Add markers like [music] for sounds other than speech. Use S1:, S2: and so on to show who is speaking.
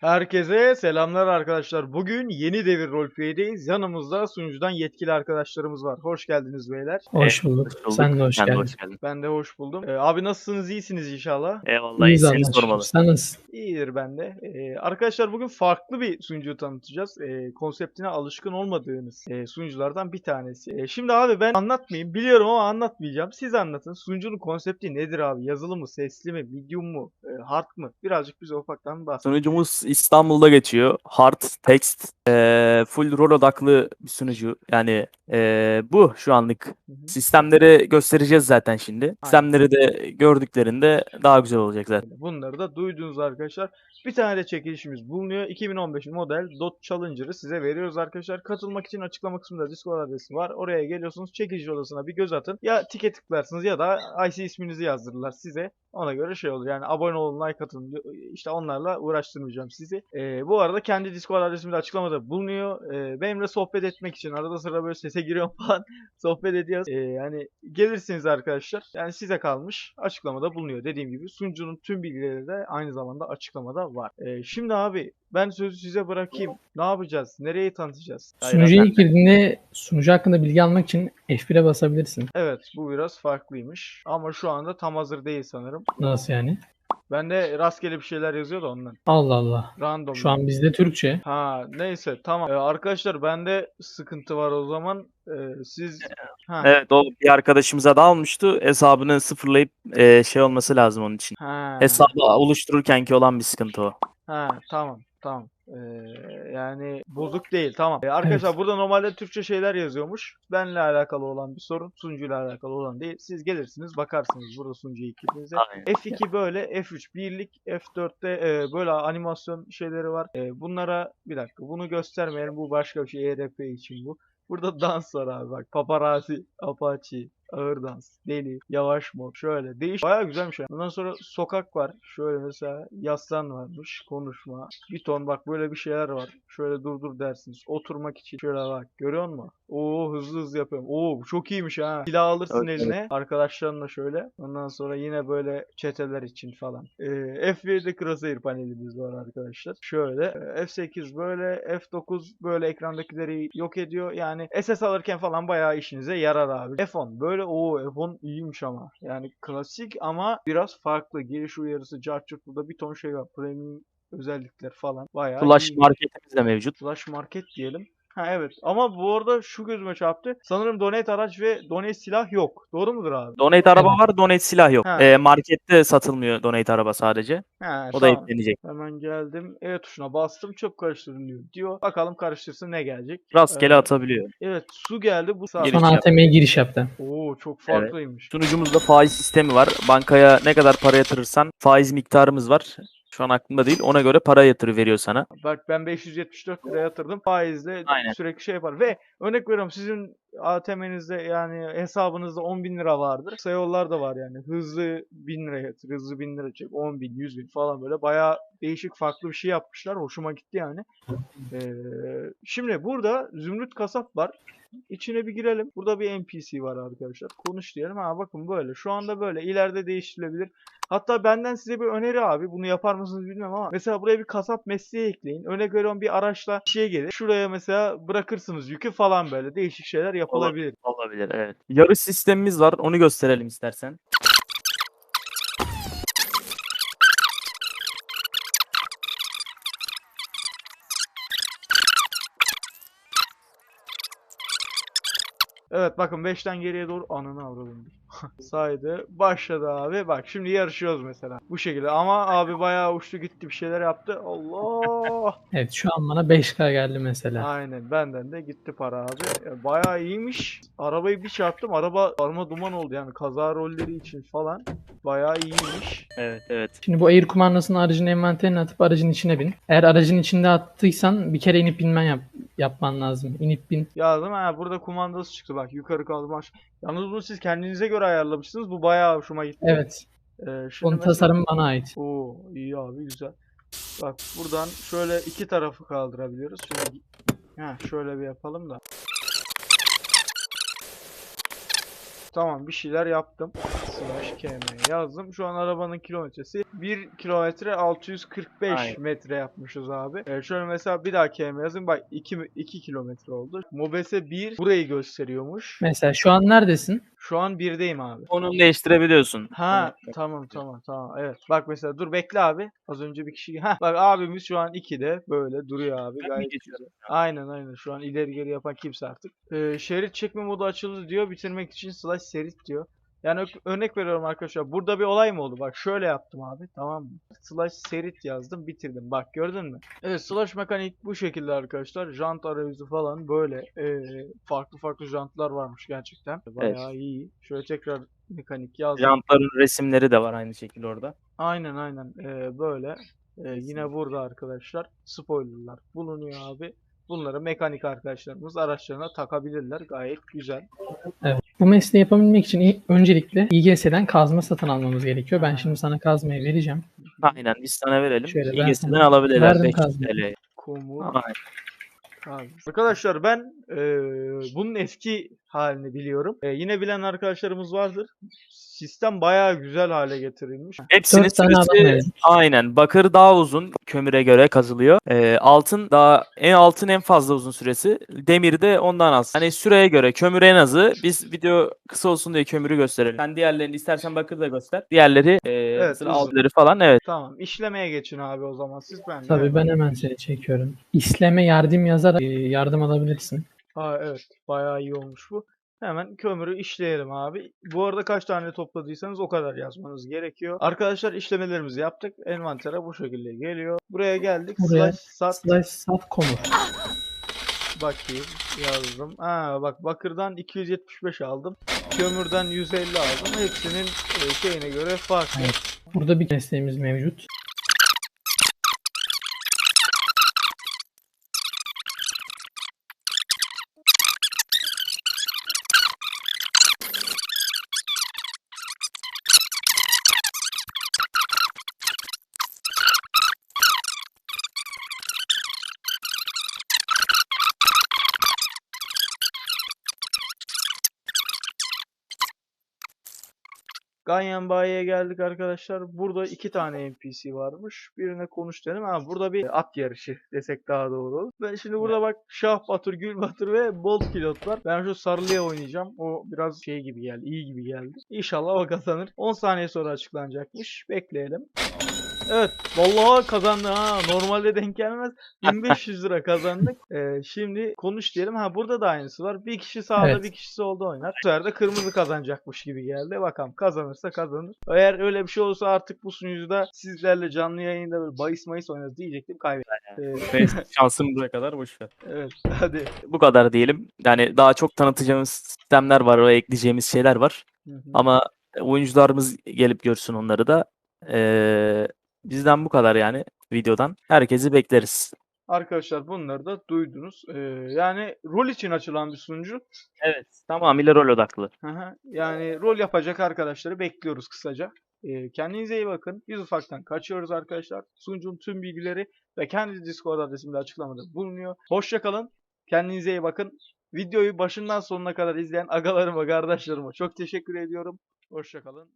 S1: Herkese selamlar arkadaşlar. Bugün yeni devir roleplay'deyiz. Yanımızda sunucudan yetkili arkadaşlarımız var. Hoş geldiniz beyler.
S2: Hoş bulduk. Sen de hoş
S3: Sen de
S2: geldin.
S3: hoş geldin.
S1: Ben de hoş buldum. Ee, abi nasılsınız? İyisiniz inşallah.
S3: Eyvallah
S2: İyiyiz Allah'a
S3: sormalı.
S2: Sen nasılsın?
S1: İyidir ben de. Ee, arkadaşlar bugün farklı bir sunucuyu tanıtacağız. Ee, konseptine alışkın olmadığınız e, sunuculardan bir tanesi. Ee, şimdi abi ben anlatmayayım. Biliyorum ama anlatmayacağım. Siz anlatın. Sunucunun konsepti nedir abi? Yazılı mı? Sesli mi? Medium mu? E, hard mı? Birazcık bize ufaktan bahsedin.
S3: Sunucumuz İstanbul'da geçiyor. Hard text, eee, full rol odaklı bir sunucu. Yani eee, bu şu anlık.
S1: Hı hı.
S3: Sistemleri göstereceğiz zaten şimdi. Sistemleri de gördüklerinde daha güzel olacak zaten.
S1: Bunları da duydunuz arkadaşlar. Bir tane de çekilişimiz bulunuyor. 2015 model Dot Challenger'ı size veriyoruz arkadaşlar. Katılmak için açıklama kısmında Discord adresi var. Oraya geliyorsunuz. Çekiliş odasına bir göz atın. Ya ticket tıklarsınız ya da IC isminizi yazdırırlar size. Ona göre şey olur. Yani abone olun, like atın. İşte onlarla uğraştırmayacağım sizi. Ee, bu arada kendi Discord adresimi de açıklamada bulunuyor. Ee, benimle sohbet etmek için arada sıra böyle sese giriyorum [laughs] falan. sohbet ediyoruz. Ee, yani gelirsiniz arkadaşlar. Yani size kalmış. Açıklamada bulunuyor. Dediğim gibi sunucunun tüm bilgileri de aynı zamanda açıklamada var. Ee, şimdi abi ben sözü size bırakayım. Ne yapacağız? Nereye tanıtacağız?
S2: Sunucuya ilk girdiğinde sunucu hakkında bilgi almak için F1'e basabilirsin.
S1: Evet bu biraz farklıymış. Ama şu anda tam hazır değil sanırım.
S2: Nasıl yani?
S1: Ben de rastgele bir şeyler yazıyor da ondan.
S2: Allah Allah.
S1: Random.
S2: Şu an bizde Türkçe.
S1: Ha neyse tamam. Ee, arkadaşlar bende sıkıntı var o zaman. Ee, siz ha,
S3: Evet o bir arkadaşımıza da almıştı. Hesabını sıfırlayıp eee, şey olması lazım onun için.
S1: ha,
S3: Hesabı oluştururken ki olan bir sıkıntı o.
S1: ha, tamam tamam. Ee, yani bozuk değil tamam. Ee, arkadaşlar burada normalde Türkçe şeyler yazıyormuş. Benle alakalı olan bir sorun. Sunucuyla alakalı olan değil. Siz gelirsiniz bakarsınız burada sunucuya ikinize.
S3: Aynen.
S1: F2 böyle, F3 birlik, F4'te e, böyle animasyon şeyleri var. E, bunlara bir dakika bunu göstermeyelim. Bu başka bir şey. ERP için bu. Burada dans var abi bak. Paparazzi, Apache, ağır dans, deli, yavaş mod. Şöyle değiş. Baya güzelmiş ya. Ondan sonra sokak var. Şöyle mesela yaslan varmış. Konuşma. Bir ton bak böyle bir şeyler var. Şöyle durdur dersiniz. Oturmak için. Şöyle bak. Görüyor musun? Oo hızlı hızlı yapıyorum. Oo bu çok iyiymiş ha. Silah alırsın
S3: Evet,
S1: eline. Arkadaşlarınla şöyle. Ondan sonra yine böyle çeteler için falan. Ee, F1'de crosshair panelimiz var arkadaşlar. Şöyle. e, F8 böyle. F9 böyle ekrandakileri yok ediyor. Yani SS alırken falan bayağı işinize yarar abi. F10 böyle o F10 iyiymiş ama. Yani klasik ama biraz farklı. Giriş uyarısı, cartçurt burada bir ton şey var. Premium özellikler falan. Bayağı
S3: Flash
S1: iyi.
S3: marketimiz de mevcut.
S1: Flash Market diyelim. Ha evet ama bu arada şu gözüme çarptı. Sanırım donate araç ve donate silah yok. Doğru mudur abi?
S3: Donate araba
S2: Evet.
S3: var, donate silah yok.
S1: Ha.
S3: Eee, markette satılmıyor donate araba sadece.
S1: Ha,
S3: O da
S1: tamam.
S3: eklenecek.
S1: Hemen geldim. E tuşuna bastım. Çöp karıştırın diyor. diyor. Bakalım karıştırsın ne gelecek.
S3: Rastgele
S1: Ee,
S3: atabiliyor.
S1: Evet su geldi. Bu sağ.
S3: Giriş
S2: Sonra
S3: yap.
S2: ATM'ye giriş yaptı.
S1: Oo çok farklıymış.
S3: Sunucumuzda faiz sistemi var. Bankaya ne kadar para yatırırsan faiz miktarımız var. Şu an aklımda değil. Ona göre para yatırı veriyor sana.
S1: Bak ben 574 lira yatırdım. Faizle
S3: Aynen.
S1: sürekli şey yapar. Ve örnek veriyorum sizin ATM'nizde yani hesabınızda 10 bin lira vardır. Kısa da var yani. Hızlı 1000 lira yatır, hızlı 1000 lira çek, 10 bin, 100 bin falan böyle. Bayağı değişik farklı bir şey yapmışlar. Hoşuma gitti yani. Ee, şimdi burada Zümrüt Kasap var. İçine bir girelim. Burada bir NPC var arkadaşlar. Konuş diyelim. Ha bakın böyle. Şu anda böyle. İleride değiştirilebilir. Hatta benden size bir öneri abi. Bunu yapar mısınız bilmem ama. Mesela buraya bir kasap mesleği ekleyin. Örnek veriyorum bir araçla bir şey gelir. Şuraya mesela bırakırsınız yükü falan böyle. Değişik şeyler yapılabilir.
S3: Olabilir evet. Yarış sistemimiz var. Onu gösterelim istersen.
S1: Evet bakın 5'ten geriye doğru ananı avradım. [laughs] Saydı. Başladı abi. Bak şimdi yarışıyoruz mesela. Bu şekilde. Ama abi bayağı uçtu gitti bir şeyler yaptı. Allah. [laughs]
S2: Evet şu an bana 5K geldi mesela.
S1: Aynen benden de gitti para abi. Ya, Bayağı iyiymiş. Arabayı bir çarptım. Araba arma duman oldu yani kaza rolleri için falan. Bayağı iyiymiş.
S3: Evet evet.
S2: Şimdi bu Air kumandasını aracın envanterine atıp aracın içine bin. Eğer aracın içinde attıysan bir kere inip binmen yap yapman lazım. İnip bin.
S1: Yazdım ha burada kumandası çıktı bak yukarı kaldım aşağı. Yalnız bunu siz kendinize göre ayarlamışsınız. Bu bayağı hoşuma gitti.
S2: Evet.
S1: Ee, şimdi
S2: Onun
S1: mesela-
S2: tasarımı bana ait.
S1: Oo iyi abi güzel. Bak buradan şöyle iki tarafı kaldırabiliyoruz. Şöyle ha şöyle bir yapalım da. Tamam bir şeyler yaptım. Slash km yazdım. Şu an arabanın kilometresi 1 kilometre 645
S3: Aynen.
S1: metre yapmışız abi. Ee, şöyle mesela bir daha km yazayım. Bak 2, 2 kilometre oldu. Mobese 1 burayı gösteriyormuş.
S2: Mesela şu an neredesin?
S1: Şu an 1'deyim abi.
S3: Konum değiştirebiliyorsun.
S1: Ha tamam tamam tamam evet. Bak mesela dur bekle abi. Az önce bir kişi ha bak abimiz şu an 2'de böyle duruyor abi
S3: Ben
S1: gayet güzel. Aynen aynen şu an ileri geri yapan kimse artık. Ee, şerit çekme modu açıldı diyor. Bitirmek için slash serit diyor. Yani örnek veriyorum arkadaşlar. Burada bir olay mı oldu? Bak şöyle yaptım abi. Tamam mı? Slash serit yazdım. Bitirdim. Bak gördün mü? Evet slash mekanik bu şekilde arkadaşlar. Jant arayüzü falan böyle. ee, farklı farklı jantlar varmış gerçekten. Bayağı iyi. Şöyle tekrar mekanik yazdım.
S3: Jantların resimleri de var aynı şekilde orada.
S1: Aynen aynen Ee, böyle. Ee, yine burada arkadaşlar spoilerlar bulunuyor abi. Bunları mekanik arkadaşlarımız araçlarına takabilirler. Gayet güzel.
S2: Bu mesleği yapabilmek için öncelikle İGS'den kazma satın almamız gerekiyor. Ben şimdi sana kazmayı vereceğim.
S3: Aynen biz sana verelim.
S2: Şöyle ben sana
S3: alabilirler.
S2: verdim
S3: 500
S2: kazmayı.
S3: TL.
S1: Kumur.
S3: Aynen.
S1: Abi. Arkadaşlar ben eee, bunun eski halini biliyorum. Eee, yine bilen arkadaşlarımız vardır. Sistem bayağı güzel hale getirilmiş.
S3: Hepsinin
S2: Dört tane adam
S3: süresi
S2: verelim.
S3: aynen. Bakır daha uzun kömüre göre kazılıyor. Ee, altın daha en altın en fazla uzun süresi. Demir de ondan az. Hani süreye göre kömür en azı. Biz video kısa olsun diye kömürü gösterelim. Sen diğerlerini istersen bakır da göster. Diğerleri e,
S1: hızlı.
S3: altları falan evet.
S1: Tamam. işlemeye geçin abi o zaman siz ben.
S2: Tabii ben hemen seni çekiyorum. İsleme yardım yazarak e, yardım alabilirsin.
S1: Aa evet. Bayağı iyi olmuş bu. Hemen kömürü işleyelim abi. Bu arada kaç tane topladıysanız o kadar yazmanız gerekiyor. Arkadaşlar işlemelerimizi yaptık. Envantere bu şekilde geliyor. Buraya geldik.
S2: Buraya
S1: Slash sat
S2: Slash sat komut.
S1: bakayım yazdım. Ha bak bakırdan 275 aldım. Kömürden 150 aldım. Hepsinin e, şeyine göre farklı.
S2: Evet. Burada bir mesleğimiz mevcut.
S1: Ganyan Bayi'ye geldik arkadaşlar. Burada iki tane NPC varmış. Birine konuş dedim. Ha burada bir at yarışı desek daha doğru olur. Ben şimdi burada bak Şah Batur, Gül Batur ve Bolt Pilot var. Ben şu sarılıya oynayacağım. O biraz şey gibi geldi. iyi gibi geldi. İnşallah o kazanır. 10 saniye sonra açıklanacakmış. Bekleyelim. Evet. Vallahi kazandı ha. Normalde denk gelmez. [laughs] 1500 lira kazandık. Ee, şimdi konuş diyelim. Ha burada da aynısı var. Bir kişi sağda
S2: Evet.
S1: bir kişi solda oynar. Bu sefer de kırmızı kazanacakmış gibi geldi. Bakalım kazanırsa kazanır. Eğer öyle bir şey olursa artık bu sunucuda sizlerle canlı yayında böyle bahis mayıs oynarız diyecektim kaybettim. Ee, [laughs]
S3: Şansım buraya kadar boş ver.
S1: evet hadi.
S3: Bu kadar diyelim. Yani daha çok tanıtacağımız sistemler var ve ekleyeceğimiz şeyler var.
S1: Hı hı.
S3: Ama oyuncularımız gelip görsün onları da. Ee, bizden bu kadar yani videodan. Herkesi bekleriz.
S1: Arkadaşlar bunları da duydunuz. Ee, yani rol için açılan bir sunucu.
S3: Evet. Tamamıyla rol odaklı.
S1: Hı. Yani rol yapacak arkadaşları bekliyoruz kısaca. Ee, kendinize iyi bakın. Biz ufaktan kaçıyoruz arkadaşlar. Sunucunun tüm bilgileri ve kendi Discord adresimde açıklamada bulunuyor. Hoşça kalın. Kendinize iyi bakın. Videoyu başından sonuna kadar izleyen agalarıma, kardeşlerime çok teşekkür ediyorum. Hoşça kalın.